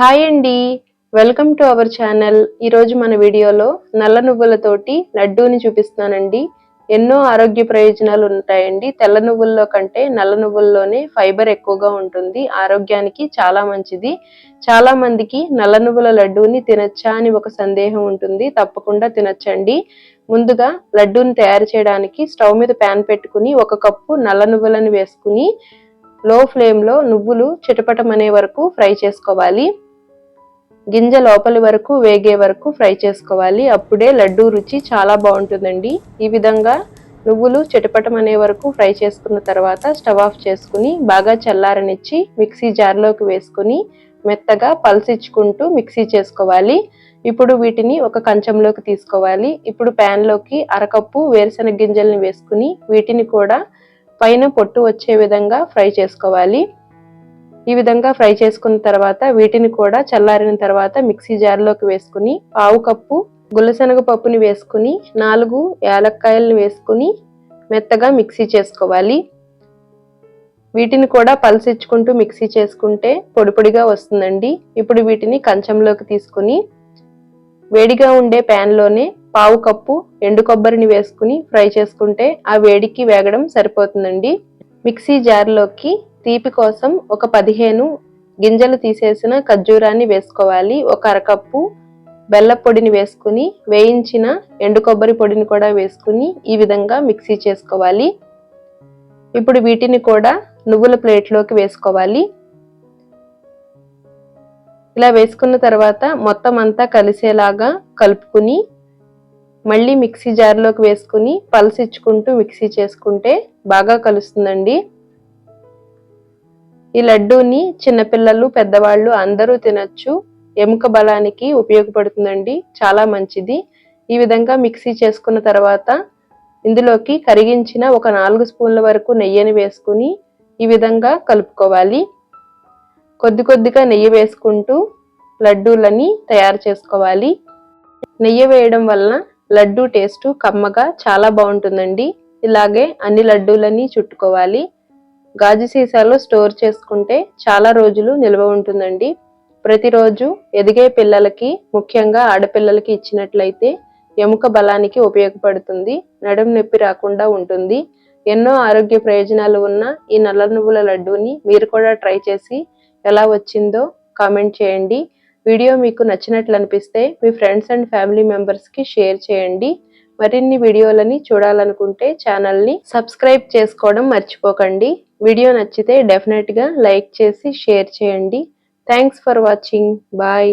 Hi అండి. Welcome to our channel ఈరోజు మన వీడియోలో నల్ల నువ్వులతోటి లడ్డూని చూపిస్తున్నానండి. ఎన్నో ఆరోగ్య ప్రయోజనాలు ఉంటాయండి. తెల్ల నువ్వుల్లో కంటే నల్ల నువ్వుల్లోనే ఫైబర్ ఎక్కువగా ఉంటుంది. ఆరోగ్యానికి చాలా మంచిది. చాలా మందికి నల్ల నువ్వుల లడ్డూని తినచ్చా అని ఒక సందేహం ఉంటుంది. తప్పకుండా తినచ్చండి. ముందుగా లడ్డూని తయారు చేయడానికి స్టవ్ మీద ప్యాన్ పెట్టుకుని ఒక కప్పు నల్ల నువ్వులను వేసుకుని లో ఫ్లేమ్లో నువ్వులు చిటపటమనే వరకు ఫ్రై చేసుకోవాలి. గింజ లోపలి వరకు వేగే వరకు ఫ్రై చేసుకోవాలి. అప్పుడే లడ్డూ రుచి చాలా బాగుంటుందండి. ఈ విధంగా నువ్వులు చిటపటం అనే వరకు ఫ్రై చేసుకున్న తర్వాత స్టవ్ ఆఫ్ చేసుకుని బాగా చల్లారనిచ్చి మిక్సీ జార్లోకి వేసుకుని మెత్తగా పల్సిచ్చుకుంటూ మిక్సీ చేసుకోవాలి. ఇప్పుడు వీటిని ఒక కంచంలోకి తీసుకోవాలి. ఇప్పుడు ప్యాన్లోకి అరకప్పు వేరుశనగ గింజల్ని వేసుకుని వీటిని కూడా పైన పొట్టు వచ్చే విధంగా ఫ్రై చేసుకోవాలి. ఈ విధంగా ఫ్రై చేసుకున్న తర్వాత వీటిని కూడా చల్లారిన తర్వాత మిక్సీ జార్లోకి వేసుకుని పావు కప్పు గుల్లశనగ పప్పుని వేసుకుని నాలుగు యాలక్కాయలను వేసుకుని మెత్తగా మిక్సీ చేసుకోవాలి. వీటిని కూడా పల్సిచ్చుకుంటూ మిక్సీ చేసుకుంటే పొడి పొడిగా వస్తుందండి. ఇప్పుడు వీటిని కంచంలోకి తీసుకుని వేడిగా ఉండే ప్యాన్లోనే పావు కప్పు ఎండు కొబ్బరిని వేసుకుని ఫ్రై చేసుకుంటే ఆ వేడికి వేగడం సరిపోతుందండి. మిక్సీ జార్లోకి తీపి కోసం ఒక పదిహేను గింజలు తీసేసిన ఖర్జూరాన్ని వేసుకోవాలి. ఒక అరకప్పు బెల్ల పొడిని వేసుకుని వేయించిన ఎండు కొబ్బరి పొడిని కూడా వేసుకుని ఈ విధంగా మిక్సీ చేసుకోవాలి. ఇప్పుడు వీటిని కూడా నువ్వుల ప్లేట్లోకి వేసుకోవాలి. ఇలా వేసుకున్న తర్వాత మొత్తం అంతా కలిసేలాగా కలుపుకుని మళ్ళీ మిక్సీ జార్లోకి వేసుకుని పల్స్ ఇచ్చుకుంటూ మిక్సీ చేసుకుంటే బాగా కలుస్తుందండి. ఈ లడ్డూని చిన్నపిల్లలు పెద్దవాళ్ళు అందరూ తినచ్చు. ఎముక బలానికి ఉపయోగపడుతుందండి. చాలా మంచిది. ఈ విధంగా మిక్సీ చేసుకున్న తర్వాత ఇందులోకి కరిగించిన ఒక నాలుగు స్పూన్ల వరకు నెయ్యిని వేసుకుని ఈ విధంగా కలుపుకోవాలి. కొద్ది కొద్దిగా నెయ్యి వేసుకుంటూ లడ్డూలని తయారు చేసుకోవాలి. నెయ్యి వేయడం వలన లడ్డూ టేస్ట్ కమ్మగా చాలా బాగుంటుందండి. ఇలాగే అన్ని లడ్డూలని చుట్టుకోవాలి. గాజు సీసాలో స్టోర్ చేసుకుంటే చాలా రోజులు నిల్వ ఉంటుందండి. ప్రతిరోజు ఎదిగే పిల్లలకి ముఖ్యంగా ఆడపిల్లలకి ఇచ్చినట్లయితే ఎముక బలానికి ఉపయోగపడుతుంది నడుం నొప్పి రాకుండా ఉంటుంది. ఎన్నో ఆరోగ్య ప్రయోజనాలు ఉన్న ఈ నల్ల నువ్వుల లడ్డూని మీరు కూడా ట్రై చేసి ఎలా వచ్చిందో కామెంట్ చేయండి. వీడియో మీకు నచ్చినట్లు అనిపిస్తే మీ ఫ్రెండ్స్ అండ్ ఫ్యామిలీ మెంబర్స్కి షేర్ చేయండి. మరిన్ని వీడియోలని చూడాలనుకుంటే ఛానల్ని సబ్స్క్రైబ్ చేసుకోవడం మర్చిపోకండి. వీడియో నచ్చితే డెఫినెట్గా లైక్ చేసి షేర్ చేయండి. Thanks for watching bye